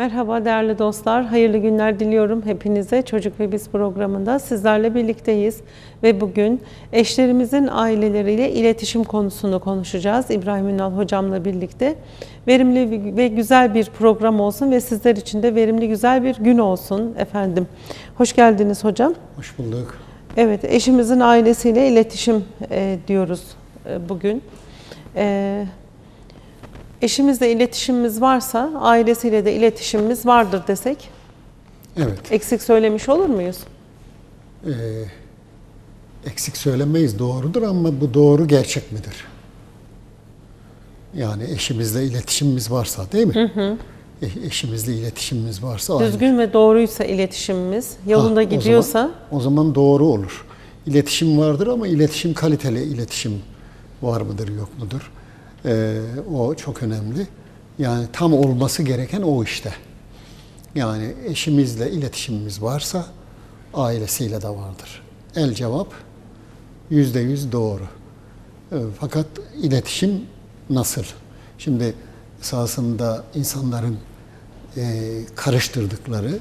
Merhaba değerli dostlar, hayırlı günler diliyorum hepinize. Çocuk ve Biz programında sizlerle birlikteyiz ve bugün eşlerimizin aileleriyle iletişim konusunu konuşacağız. İbrahim Ünal hocamla birlikte. Verimli ve güzel bir program olsun ve sizler için de verimli güzel bir gün olsun efendim. Hoş geldiniz hocam. Hoş bulduk. Evet, eşimizin ailesiyle iletişim e, diyoruz e, bugün. E, eşimizle iletişimimiz varsa, ailesiyle de iletişimimiz vardır desek, Evet. eksik söylemiş olur muyuz? Ee, eksik söylemeyiz doğrudur ama bu doğru gerçek midir? Yani eşimizle iletişimimiz varsa değil mi? E- eşimizle iletişimimiz varsa aynı. Düzgün ve doğruysa iletişimimiz, yolunda Ha, o gidiyorsa, zaman- O zaman, doğru olur. İletişim vardır ama iletişim kaliteli iletişim var mıdır yok mudur? Ee, o çok önemli. Yani tam olması gereken o işte. Yani eşimizle iletişimimiz varsa ailesiyle de vardır. El cevap yüzde yüz doğru. Ee, Fakat iletişim nasıl? Şimdi esasında insanların e, karıştırdıkları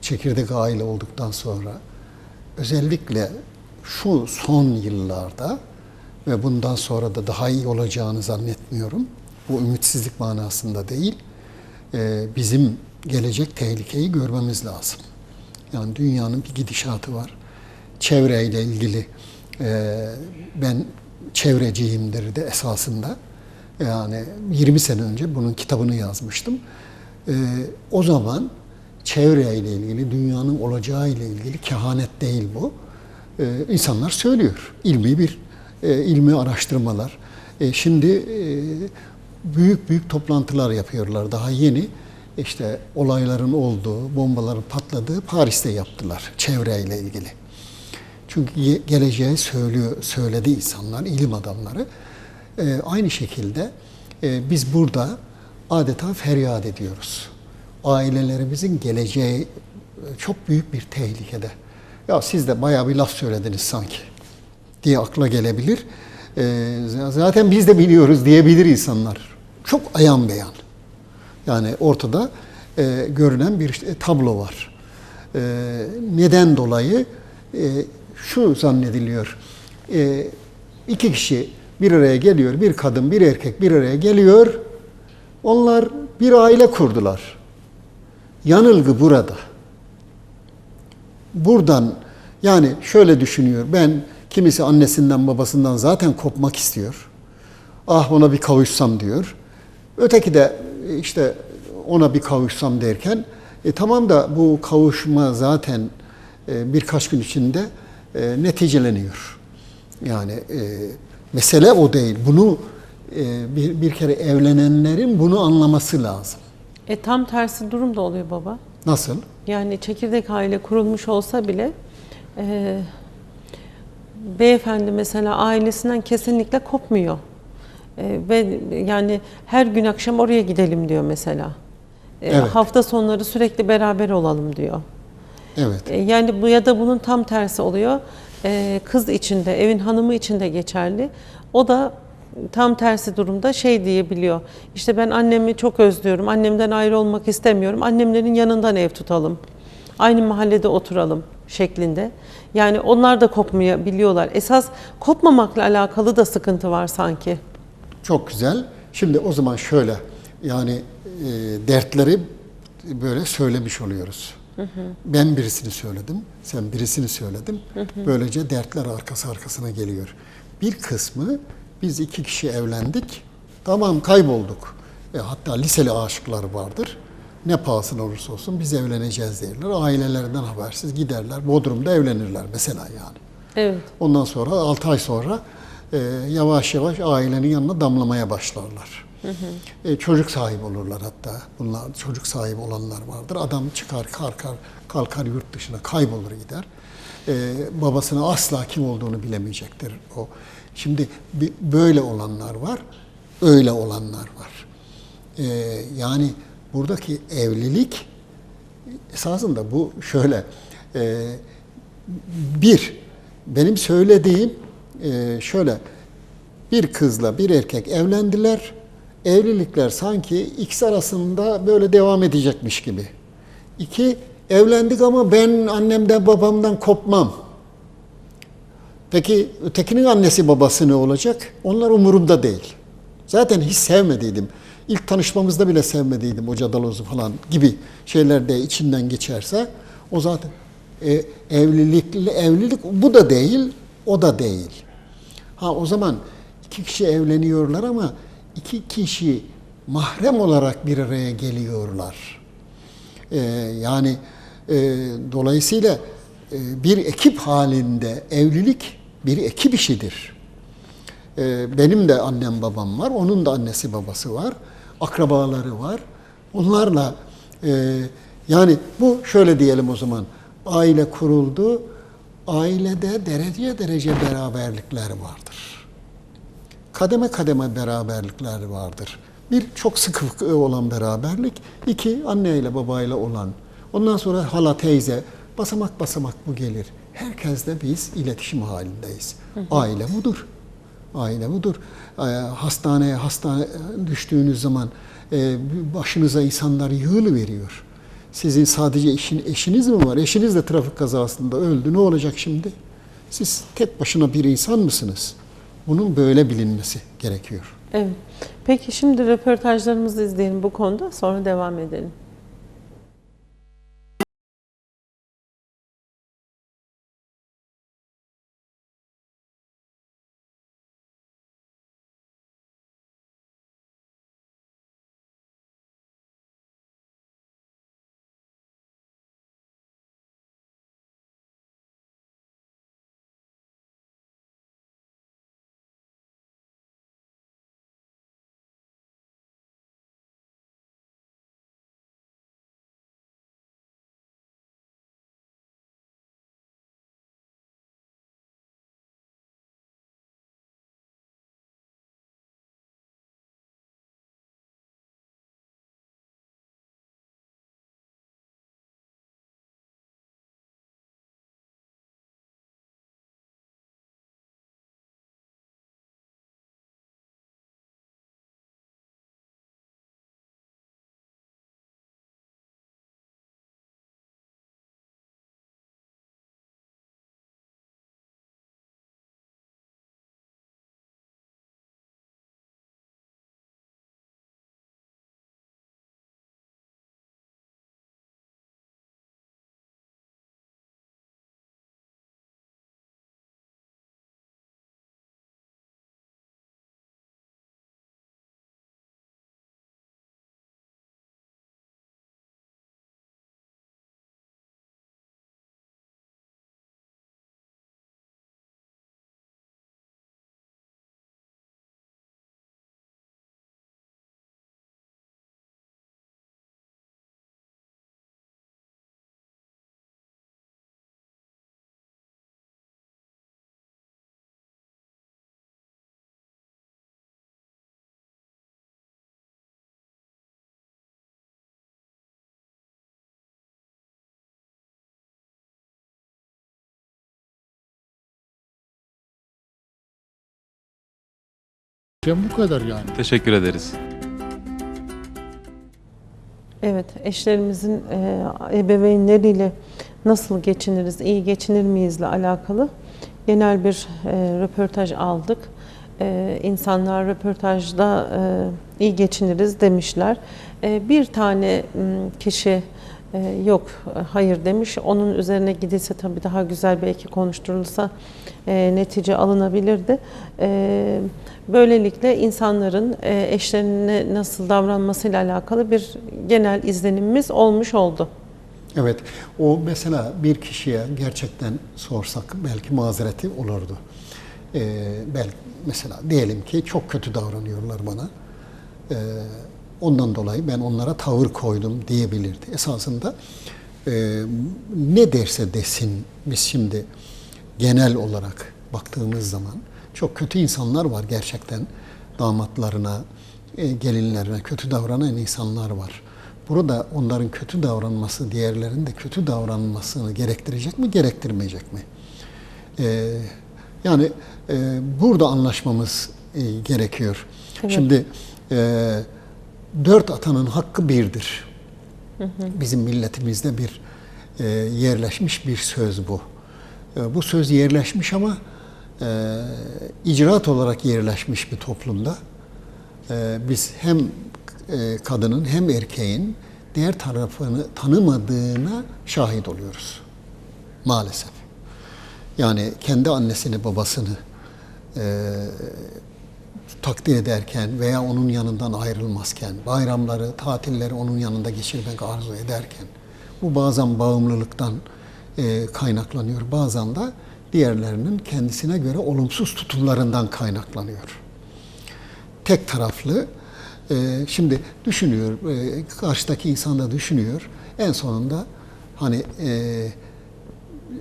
çekirdek aile olduktan sonra özellikle şu son yıllarda ve bundan sonra da daha iyi olacağını zannetmiyorum. Bu ümitsizlik manasında değil. e, bizim gelecek tehlikeyi görmemiz lazım. Yani dünyanın bir gidişatı var. Çevreyle ilgili e, ben çevreciyimdir de esasında. Yani 20 sene önce bunun kitabını yazmıştım. E, o zaman çevreyle ilgili, dünyanın olacağı ile ilgili kehanet değil bu. E, insanlar söylüyor. İlmi bir e, ilmi araştırmalar. E, şimdi e, büyük büyük toplantılar yapıyorlar. Daha yeni işte olayların olduğu, bombaların patladığı Paris'te yaptılar çevreyle ilgili. Çünkü ge- geleceği söylüyor, söyledi insanlar, ilim adamları. Ee, aynı şekilde e, biz burada adeta feryat ediyoruz. Ailelerimizin geleceği e, çok büyük bir tehlikede. Ya siz de bayağı bir laf söylediniz sanki diye akla gelebilir. Ee, zaten biz de biliyoruz diyebilir insanlar. Çok ayan beyan. Yani ortada e, görünen bir işte tablo var. E, neden dolayı e, şu zannediliyor. E, iki kişi bir araya geliyor, bir kadın, bir erkek bir araya geliyor. Onlar bir aile kurdular. Yanılgı burada. Buradan yani şöyle düşünüyor. Ben kimisi annesinden babasından zaten kopmak istiyor. Ah ona bir kavuşsam diyor. Öteki de işte ona bir kavuşsam derken e, tamam da bu kavuşma zaten e, birkaç gün içinde e, neticeleniyor. Yani e, mesele o değil. Bunu e, bir, bir kere evlenenlerin bunu anlaması lazım. e, tam tersi durum da oluyor baba. Nasıl? Yani çekirdek aile kurulmuş olsa bile e, beyefendi mesela ailesinden kesinlikle kopmuyor. E, ve yani her gün akşam oraya gidelim diyor mesela. E, Evet. Hafta sonları sürekli beraber olalım diyor. Evet. E, Yani bu ya da bunun tam tersi oluyor. E, Kız içinde, evin hanımı içinde geçerli. O da tam tersi durumda şey diyebiliyor. İşte ben annemi çok özlüyorum. Annemden ayrı olmak istemiyorum. Annemlerin yanından ev tutalım. Aynı mahallede oturalım şeklinde. Yani onlar da kopmayabiliyorlar. Esas kopmamakla alakalı da sıkıntı var sanki. Çok güzel. Şimdi o zaman şöyle yani e, dertleri böyle söylemiş oluyoruz. Ben birisini söyledim, sen birisini söyledin. Böylece dertler arkası arkasına geliyor. Bir kısmı biz iki kişi evlendik, tamam kaybolduk. E, hatta liseli aşıklar vardır. Ne pahasına olursa olsun biz evleneceğiz derler. Ailelerinden habersiz giderler. Bodrum'da evlenirler mesela yani. Evet. Ondan sonra 6 ay sonra e, yavaş yavaş ailenin yanına damlamaya başlarlar. E, çocuk sahibi olurlar hatta. Bunlar çocuk sahibi olanlar vardır. Adam çıkar kalkar kalkar yurt dışına kaybolur gider. E, babasına asla kim olduğunu bilemeyecektir o. Şimdi böyle olanlar var, öyle olanlar var. E, yani buradaki evlilik esasında bu şöyle e, bir benim söylediğim e, şöyle bir kızla bir erkek evlendiler evlilikler sanki X arasında böyle devam edecekmiş gibi. İki, evlendik ama ben annemden babamdan kopmam. Peki ötekinin annesi babası ne olacak? Onlar umurumda değil. Zaten hiç sevmediydim. İlk tanışmamızda bile sevmediydim o cadalozu falan gibi şeyler de içinden geçerse o zaten e, evlilik evlilik bu da değil, o da değil. Ha o zaman iki kişi evleniyorlar ama iki kişi mahrem olarak bir araya geliyorlar. Ee, yani e, dolayısıyla e, bir ekip halinde evlilik bir ekip işidir. Ee, benim de annem babam var, onun da annesi babası var, akrabaları var. Onlarla e, yani bu şöyle diyelim o zaman aile kuruldu, ailede derece derece beraberlikler vardır. Kademe kademe beraberlikler vardır. Bir çok sıkı olan beraberlik, iki anneyle babayla olan. Ondan sonra hala teyze, basamak basamak bu gelir. Herkesle biz iletişim halindeyiz. Aile budur. Aile budur. Ee, Hastaneye hastane düştüğünüz zaman e, başınıza insanlar yığılı veriyor. Sizin sadece eşin, eşiniz mi var? Eşiniz de trafik kazasında öldü. Ne olacak şimdi? Siz tek başına bir insan mısınız? Bunun böyle bilinmesi gerekiyor. Evet. Peki şimdi röportajlarımızı izleyelim bu konuda sonra devam edelim. Bu kadar yani. Teşekkür ederiz. Evet, eşlerimizin e, ebeveynleriyle nasıl geçiniriz, iyi geçinir miyizle alakalı genel bir e, röportaj aldık. E, insanlar röportajda e, iyi geçiniriz demişler. E, bir tane kişi yok e, hayır demiş. Onun üzerine gidilse tabii daha güzel belki konuşturulsa e, netice alınabilirdi. E, böylelikle insanların e, eşlerine nasıl davranmasıyla alakalı bir genel izlenimimiz olmuş oldu. Evet, o mesela bir kişiye gerçekten sorsak belki mazereti olurdu. Ee, belki mesela diyelim ki çok kötü davranıyorlar bana. Ee, ondan dolayı ben onlara tavır koydum diyebilirdi. Esasında e, ne derse desin biz şimdi genel olarak baktığımız zaman çok kötü insanlar var gerçekten damatlarına, e, gelinlerine kötü davranan insanlar var. Burada onların kötü davranması diğerlerinin de kötü davranmasını gerektirecek mi, gerektirmeyecek mi? Ee, yani e, burada anlaşmamız e, gerekiyor. Şimdi e, dört atanın hakkı birdir. Bizim milletimizde bir e, yerleşmiş bir söz bu. E, bu söz yerleşmiş ama e, icraat olarak yerleşmiş bir toplumda. E, biz hem e, kadının hem erkeğin diğer tarafını tanımadığına şahit oluyoruz. Maalesef. Yani kendi annesini babasını e, takdir ederken veya onun yanından ayrılmazken, bayramları, tatilleri onun yanında geçirmek arzu ederken, bu bazen bağımlılıktan e, kaynaklanıyor, bazen de diğerlerinin kendisine göre olumsuz tutumlarından kaynaklanıyor. Tek taraflı, e, şimdi düşünüyor, e, karşıdaki insan da düşünüyor, en sonunda hani e,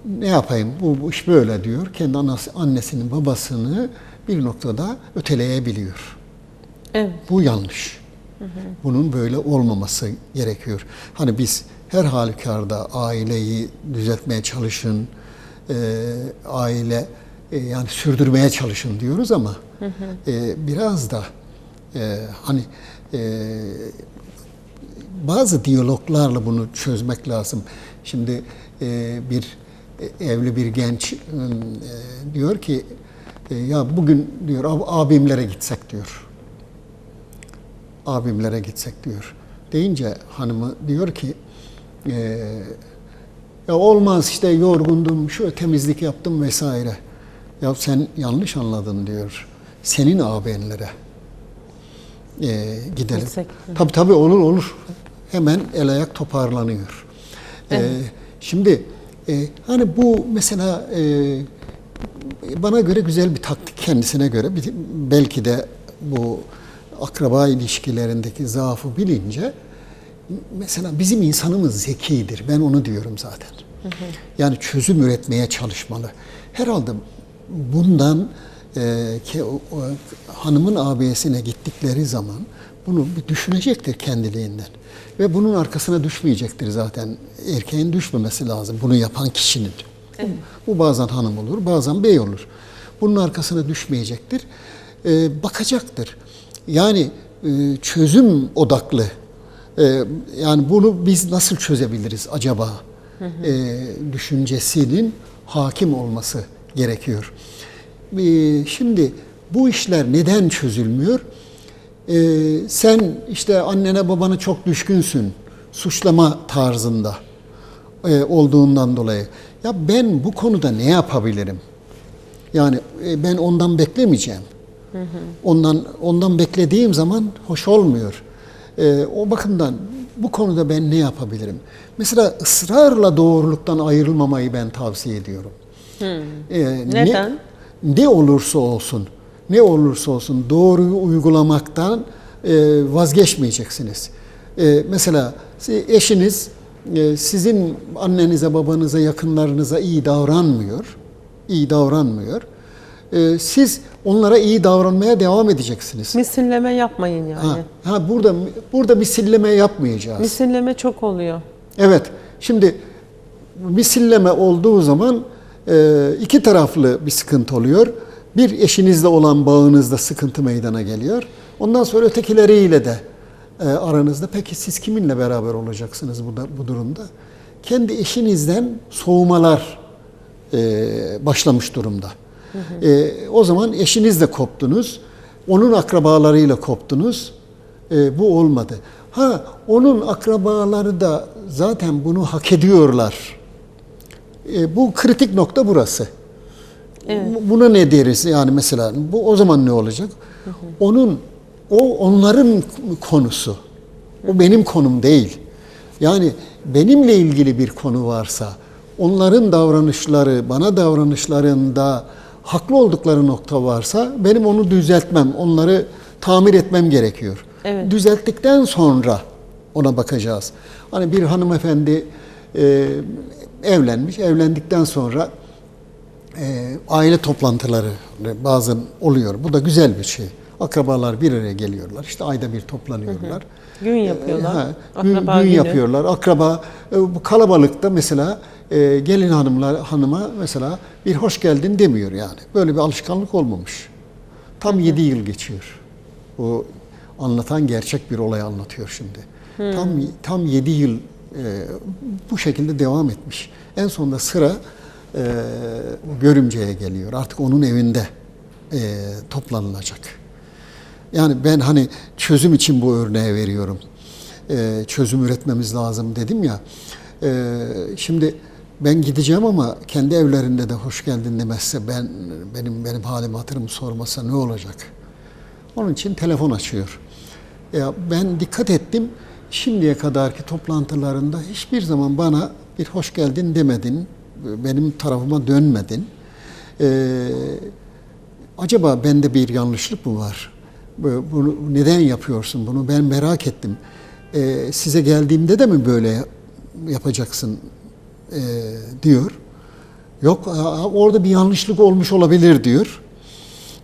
ne yapayım bu, bu iş böyle diyor. Kendi annesinin babasını bir noktada öteleyebiliyor. Evet. Bu yanlış. Bunun böyle olmaması gerekiyor. Hani biz her halükarda aileyi düzeltmeye çalışın, e, aile e, yani sürdürmeye çalışın diyoruz ama e, biraz da e, hani e, bazı diyaloglarla bunu çözmek lazım. Şimdi e, bir e, evli bir genç e, diyor ki e, ya bugün diyor "ab- abimlere gitsek diyor. Abimlere gitsek diyor. Deyince hanımı diyor ki e, ya olmaz işte yorgundum, şu temizlik yaptım vesaire. Ya sen yanlış anladın diyor. Senin ağabeyinlere e, gidelim. Gitsek. Tabii tabii olur olur. Hemen el ayak toparlanıyor. E, şimdi e, hani bu mesela e, bana göre güzel bir taktik kendisine göre. Belki de bu akraba ilişkilerindeki zaafı bilince mesela bizim insanımız zekidir. Ben onu diyorum zaten. Yani çözüm üretmeye çalışmalı. Herhalde bundan e, ki, o- o hanımın abiyesine gittikleri zaman bunu bir düşünecektir kendiliğinden. Ve bunun arkasına düşmeyecektir zaten. Erkeğin düşmemesi lazım bunu yapan kişinin. Bu bazen hanım olur, bazen bey olur. Bunun arkasına düşmeyecektir. E, bakacaktır. Yani e, çözüm odaklı. e, yani bunu biz nasıl çözebiliriz acaba? E, düşüncesinin hakim olması gerekiyor. E, şimdi bu işler neden çözülmüyor? E, sen işte annene babana çok düşkünsün. Suçlama tarzında e, olduğundan dolayı. Ya ben bu konuda ne yapabilirim? Yani e, ben ondan beklemeyeceğim. Ondan ondan beklediğim zaman hoş olmuyor. E, o bakımdan bu konuda ben ne yapabilirim? Mesela ısrarla doğruluktan ayrılmamayı ben tavsiye ediyorum. E, Neden? Ne, ne olursa olsun, ne olursa olsun doğruyu uygulamaktan e, vazgeçmeyeceksiniz. E, mesela eşiniz sizin annenize, babanıza, yakınlarınıza iyi davranmıyor, iyi davranmıyor. E, siz onlara iyi davranmaya devam edeceksiniz. Misilleme yapmayın yani. Ha, ha burada burada misilleme yapmayacağız. Misilleme çok oluyor. Evet. Şimdi misilleme olduğu zaman e, iki taraflı bir sıkıntı oluyor. Bir eşinizle olan bağınızda sıkıntı meydana geliyor. Ondan sonra ötekileriyle de e, aranızda. Peki siz kiminle beraber olacaksınız bu, da, bu durumda? Kendi eşinizden soğumalar e, başlamış durumda. E, o zaman eşinizle koptunuz. Onun akrabalarıyla koptunuz. E, bu olmadı. Ha onun akrabaları da zaten bunu hak ediyorlar. E, bu kritik nokta burası. Bu- Buna ne deriz yani mesela bu o zaman ne olacak? Onun o onların konusu. O benim konum değil. Yani benimle ilgili bir konu varsa onların davranışları, bana davranışlarında haklı oldukları nokta varsa benim onu düzeltmem, onları tamir etmem gerekiyor. Evet. Düzelttikten sonra ona bakacağız. Hani bir hanımefendi e, evlenmiş, evlendikten sonra e, aile toplantıları bazen oluyor. Bu da güzel bir şey. Akrabalar bir araya geliyorlar. İşte ayda bir toplanıyorlar. Gün yapıyorlar. E, ha, gün, Akraba gün günü. yapıyorlar. Akraba e, bu kalabalıkta mesela e, gelin hanımlar hanıma mesela bir hoş geldin demiyor yani. Böyle bir alışkanlık olmamış. Tam 7 yıl geçiyor. O anlatan gerçek bir olay anlatıyor şimdi. Tam tam 7 yıl e, bu şekilde devam etmiş. En sonunda sıra e, görümceye geliyor. Artık onun evinde e, toplanılacak. Yani ben hani çözüm için bu örneği veriyorum. Ee, çözüm üretmemiz lazım dedim ya. Ee, şimdi ben gideceğim ama kendi evlerinde de hoş geldin demezse ben benim benim halim hatırımı sormasa ne olacak? Onun için telefon açıyor. Ya ben dikkat ettim. Şimdiye kadarki toplantılarında hiçbir zaman bana bir hoş geldin demedin. Benim tarafıma dönmedin. Ee, acaba bende bir yanlışlık mı var? Bu- Bunu neden yapıyorsun bunu? Ben merak ettim. Ee, size geldiğimde de mi böyle yapacaksın ee, diyor. Yok orada bir yanlışlık olmuş olabilir diyor.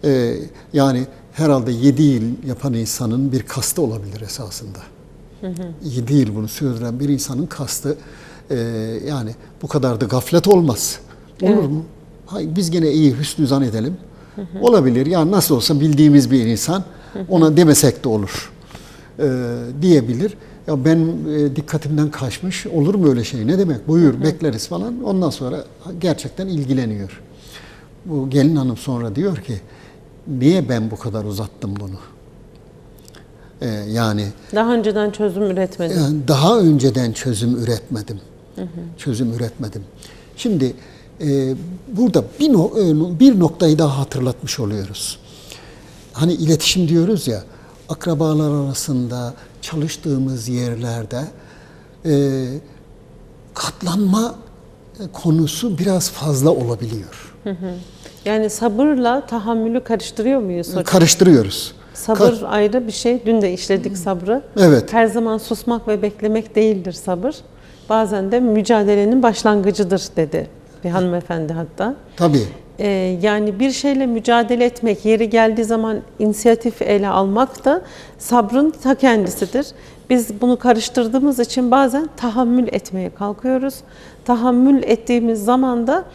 Ee, yani herhalde 7 yıl yapan insanın bir kastı olabilir esasında. 7 yıl bunu sürdüren bir insanın kastı ee, yani bu kadar da gaflet olmaz. Olur Evet. mu? Hayır, biz gene iyi hüsnü zan edelim. Olabilir. Yani nasıl olsa bildiğimiz bir insan ona demesek de olur ee, diyebilir. Ya ben e, dikkatimden kaçmış. Olur mu öyle şey? Ne demek? Buyur bekleriz falan. Ondan sonra gerçekten ilgileniyor. Bu gelin hanım sonra diyor ki niye ben bu kadar uzattım bunu? Ee, yani Daha önceden çözüm üretmedim. yani daha önceden çözüm üretmedim. Çözüm üretmedim. Şimdi e, burada bir, no- e, bir noktayı daha hatırlatmış oluyoruz. Hani iletişim diyoruz ya, akrabalar arasında, çalıştığımız yerlerde e, katlanma konusu biraz fazla olabiliyor. Yani sabırla tahammülü karıştırıyor muyuz hocam? Karıştırıyoruz. Sabır ayrı bir şey. Dün de işledik sabrı. Evet. Her zaman susmak ve beklemek değildir sabır. Bazen de mücadelenin başlangıcıdır dedi bir hanımefendi hatta. Tabii. Ee, yani bir şeyle mücadele etmek, yeri geldiği zaman inisiyatif ele almak da sabrın ta kendisidir. Biz bunu karıştırdığımız için bazen tahammül etmeye kalkıyoruz. Tahammül ettiğimiz zaman da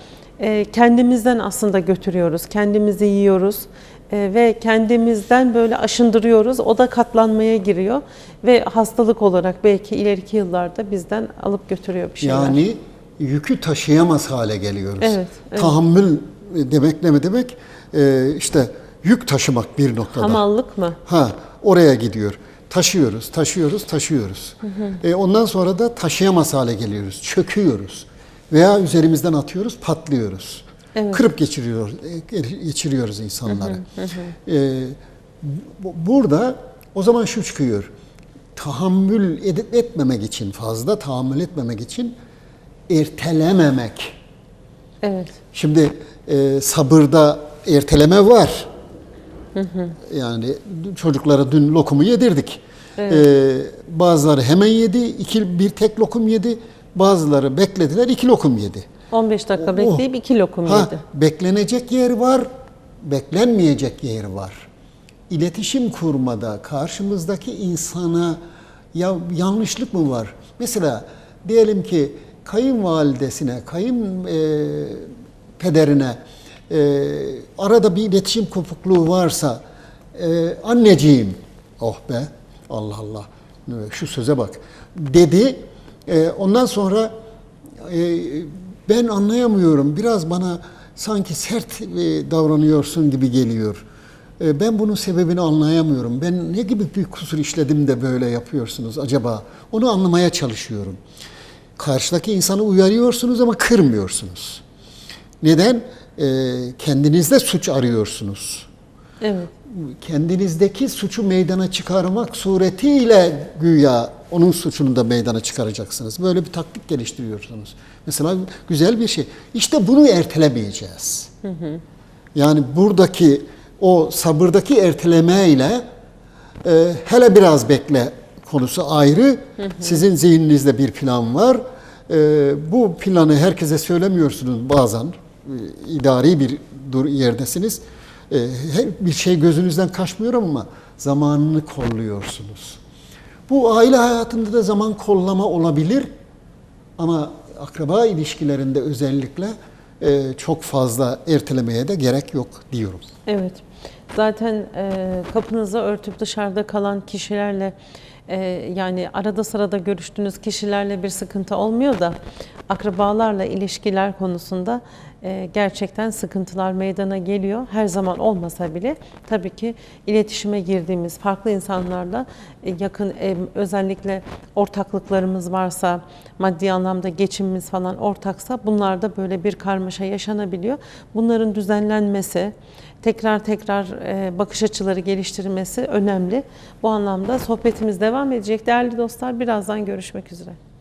e, kendimizden aslında götürüyoruz, kendimizi yiyoruz e, ve kendimizden böyle aşındırıyoruz. O da katlanmaya giriyor ve hastalık olarak belki ileriki yıllarda bizden alıp götürüyor bir şeyler. Yani yükü taşıyamaz hale geliyoruz. Evet, evet. Tahammül demek ne mi demek? Ee, işte yük taşımak bir noktada. Hamallık mı? Ha, oraya gidiyor. Taşıyoruz, taşıyoruz, taşıyoruz. E, ondan sonra da taşıyamaz hale geliyoruz, çöküyoruz. Veya üzerimizden atıyoruz, patlıyoruz. Evet. Kırıp geçiriyor, e, geçiriyoruz insanları. E, bu- burada o zaman şu çıkıyor. Tahammül edip etmemek için, fazla tahammül etmemek için ertelememek. Evet. Şimdi e, sabırda erteleme var. Yani çocuklara dün lokumu yedirdik. E, bazıları hemen yedi, iki, bir tek lokum yedi. Bazıları beklediler, iki lokum yedi. 15 dakika Oh. bekleyip iki lokum Ha, yedi. beklenecek yer var, beklenmeyecek yer var. İletişim kurmada karşımızdaki insana ya yanlışlık mı var? Mesela diyelim ki kayınvalidesine, kayın e, pederine e, arada bir iletişim kopukluğu varsa e, anneciğim, oh be, Allah Allah, şu söze bak dedi. E, ondan sonra e, ben anlayamıyorum. Biraz bana sanki sert e, davranıyorsun gibi geliyor. E, ben bunun sebebini anlayamıyorum. Ben ne gibi bir kusur işledim de böyle yapıyorsunuz acaba? Onu anlamaya çalışıyorum. Karşıdaki insanı uyarıyorsunuz ama kırmıyorsunuz. Neden? E, kendinizde suç arıyorsunuz Evet. kendinizdeki suçu meydana çıkarmak suretiyle güya onun suçunu da meydana çıkaracaksınız. Böyle bir taktik geliştiriyorsunuz. Mesela güzel bir şey. İşte bunu ertelemeyeceğiz. Yani buradaki o sabırdaki ertelemeyle e, hele biraz bekle konusu ayrı. Sizin zihninizde bir plan var. E, bu planı herkese söylemiyorsunuz bazen. E, idari bir yerdesiniz. E, her bir şey gözünüzden kaçmıyor ama zamanını kolluyorsunuz. Bu aile hayatında da zaman kollama olabilir ama akraba ilişkilerinde özellikle e, çok fazla ertelemeye de gerek yok diyorum. Evet. Zaten kapınızı örtüp dışarıda kalan kişilerle e, yani arada sırada görüştüğünüz kişilerle bir sıkıntı olmuyor da akrabalarla ilişkiler konusunda e, gerçekten sıkıntılar meydana geliyor. Her zaman olmasa bile tabii ki iletişime girdiğimiz farklı insanlarla e, yakın e, özellikle ortaklıklarımız varsa maddi anlamda geçimimiz falan ortaksa bunlarda böyle bir karmaşa yaşanabiliyor. Bunların düzenlenmesi, tekrar tekrar e, bakış açıları geliştirilmesi önemli. Bu anlamda sohbetimiz devam edecek. Değerli dostlar birazdan görüşmek üzere.